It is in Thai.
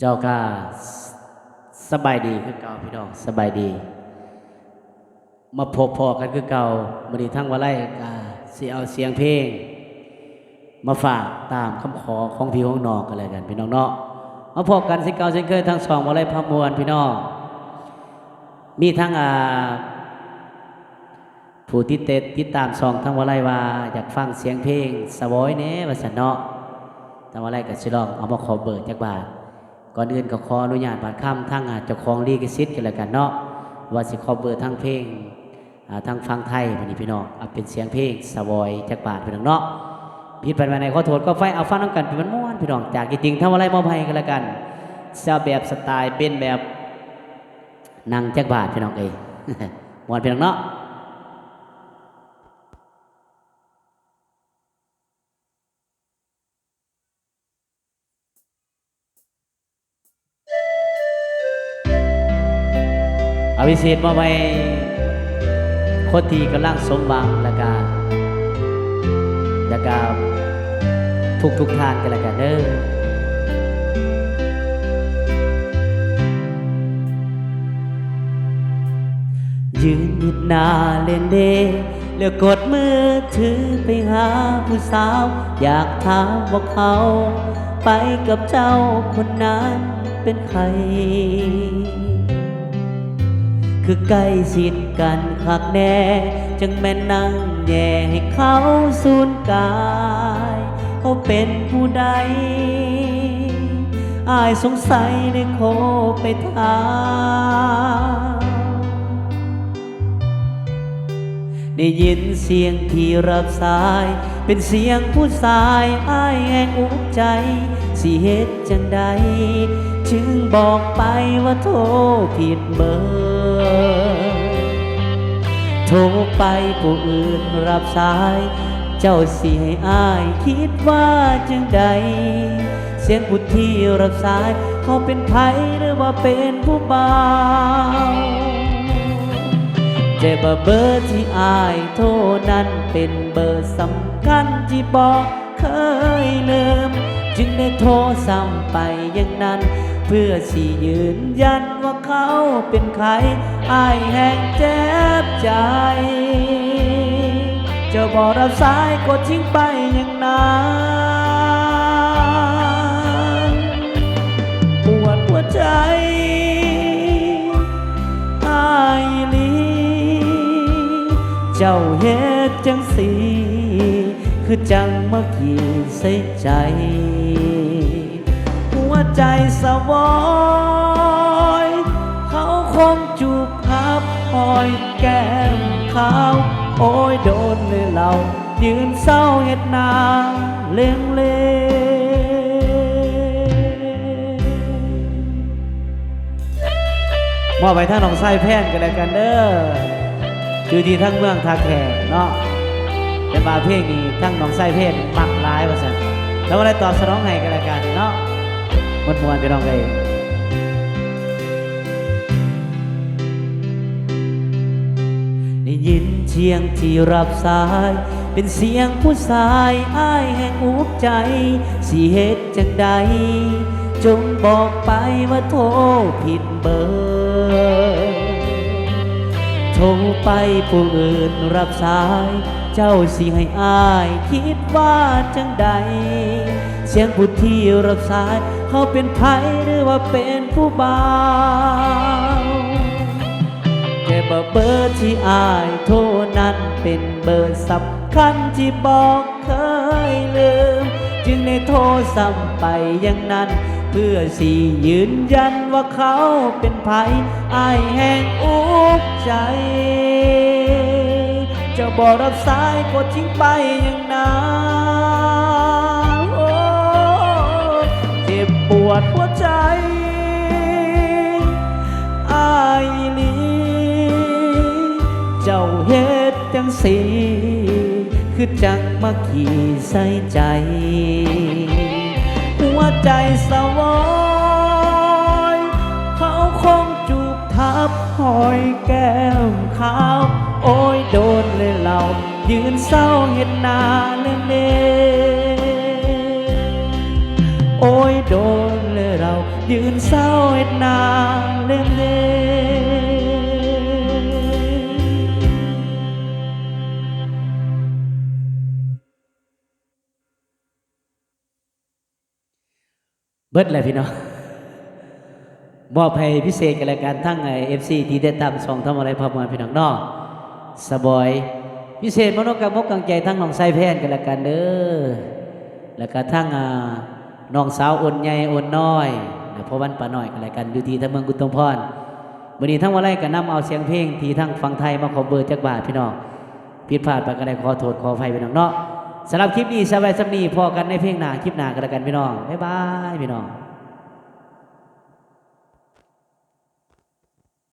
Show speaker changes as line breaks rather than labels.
เจ้าก็สบายดีคือเก่าพี่น้องสบายดี มาพบพอกันคือเก่ามีทั้งวันไล่ก็สิเอาเสียงเพลง มาฝากตามคำขอของพี่ของน้องกันเลยกัน พี่น้องเนาะมาพบกันสิเก่าเช่นเคยทั้งสองวันไล่พะมวลพี่น้องมีทั้งอ่าผู้ที่เตดติดตามซองทั้งวันไล่ว่าอยากฟังเสียงเพลงสวอยแหน่ว่าสันเนาะทั้งวันไล่ก็สิลองเอามาขอเบิดจักบาท ก่อนอื่นก็ขออนุญาตบาดค่ำทั้งอาเจ้าของลีกิซิตกันแล้วกันเนาะว่าสิขอเบอร์ทั้งเพลงทั้งฟังไทยวันนี้พี่น้องเอาเป็นเสียงเพลงสวอยจักบาทพี่น้องเนาะผิดไปมาในขอโทษก็ไฟเอาฟังน้ำกันเป็นมันม่วนพี่น้องจากจริงๆทั้งวันไรมอบให้กันแล้วกันเสื้อแบบสไตล์เป็นแบบนางจักบาทพี่น้องเอ้ยม่วนพี่น้องเนาะ วิเศษมาไว้คนที่กำลังสมหวังแล้วก็แล้วก็ทุกทุกทานกันแล้วกันเด้อยืนหยุดหน้าเล่นเดแล้วกดมือถือไปหาผู้สาว อยากถามว่าเขา ไปกับเจ้าคนนั้นเป็นใคร คือใกล้ชิดกันคักแน่ จึงแม่นั่งแย่ให้เขาสูญกาย เขาเป็นผู้ใดอายสงสัยได้โคไปถามได้ยินเสียงที่รับสาย เป็นเสียงผู้ชายอ้ายแห่งอุกใจ สิเหตุจังใดจึงบอกไปว่าโทรผิดเบอร์โทรไปผู้อื่นรับสาย เจ้าสิให้อายคิดว่าจังใด เสียงผู้ที่รับสาย เขาเป็นไผหรือว่าเป็นผู้บ่า วเจ็บเบอร์ที่อายโทรนั้นเป็นเบอร์สำคัญที่บอกเคยลืม จึงได้โทรซ้ำไปอย่างนั้น เพื่อสิยืนยันว่าเขาเป็นใครอายแห่งเจ็บใจเจะบอกรับสายกดทิ้งไปอย่างนั้น ดจังสี คือจังเมื่อกี้ใส่ใจ หัวใจสะวอยเขาคงจูบพับหอยแก้มขาว โอ้ยโดนเลยเรา ยืนเศร้าเห็ดนาเลี้ยงเลมอบไปทั้งหนองไส้แพนกันแล้วกันเด้อ อยู่ที่ทั้งเมืองทาแขกเนาะแต่มาเพลงนี้ทั้งหนองไส้แพนมักร้ายว่าสันแล้วอะไรตอบสนองให้กันล้วกันเนาะมวนมวนไปน้องเลยได้ยินเสียงที่รับสาย เป็นเสียงผู้ชายอ้ายแห่งอุกใจ สิเหตุจังใด จงบอกไปว่าโทรผิดเบอร์ ทรไปผู้อื่นรับสาย เจ้าสิให้อาย คิดว่าจังใด เสียงผู้ที่รับสาย เขาเป็นไผหรือว่าเป็นผู้บ่าวแค่เบอร์เบอร์ที่อายโทรนั้นเป็นเบอร์สำคัญที่บอกเคยลืม จึงได้โทรซ้ำไปอย่างนั้น พื่อสิยืนยันว่าเขาเป็นไผอายแห่งอุกใจ จะบอกรับสายกดทิ้งไปอย่างนั้นโอ้เจ็บปวดหัวใจอายลีเจ้าเฮ็ดจังสีคือจังมาขี่ใส่ใจ หัวใจสว ยืนเศร้าเห็นหน้าเล่นเล่โอ้ยโดนเลยเรายืนเศร้าเอ็ดนาเล่มเดเบิดเลยพี่น้องมอบให้พิเศษกันรายการทั้งไอเอฟซีที่ได้ตามช่องทำอะไรพอมาพี่น้องนอกสบอย พิเศษมโนกรรมมกกังใจทั้งน้องไส้แพนกันละกันเด้อแล้วก็ทั้งน้องสาวอ่อนใหญ่อ่อนน้อยพอวันป่าน้อยกันละกันอยู่ที่ทั้งเมืองกุตงพรวันนี้ทั้งวันไรก็นำเอาเสียงเพลงที่ทั้งฟังไทยมาขอเบอร์จากบาทพี่น้องผิดพลาดไปก็ได้ขอโทษขออภัยพี่น้องเนาะสำหรับคลิปนี้สบายสำนีพอกันในเพลงหนาคลิปหนากันละกันพี่น้องบ๊ายบายพี่น้อง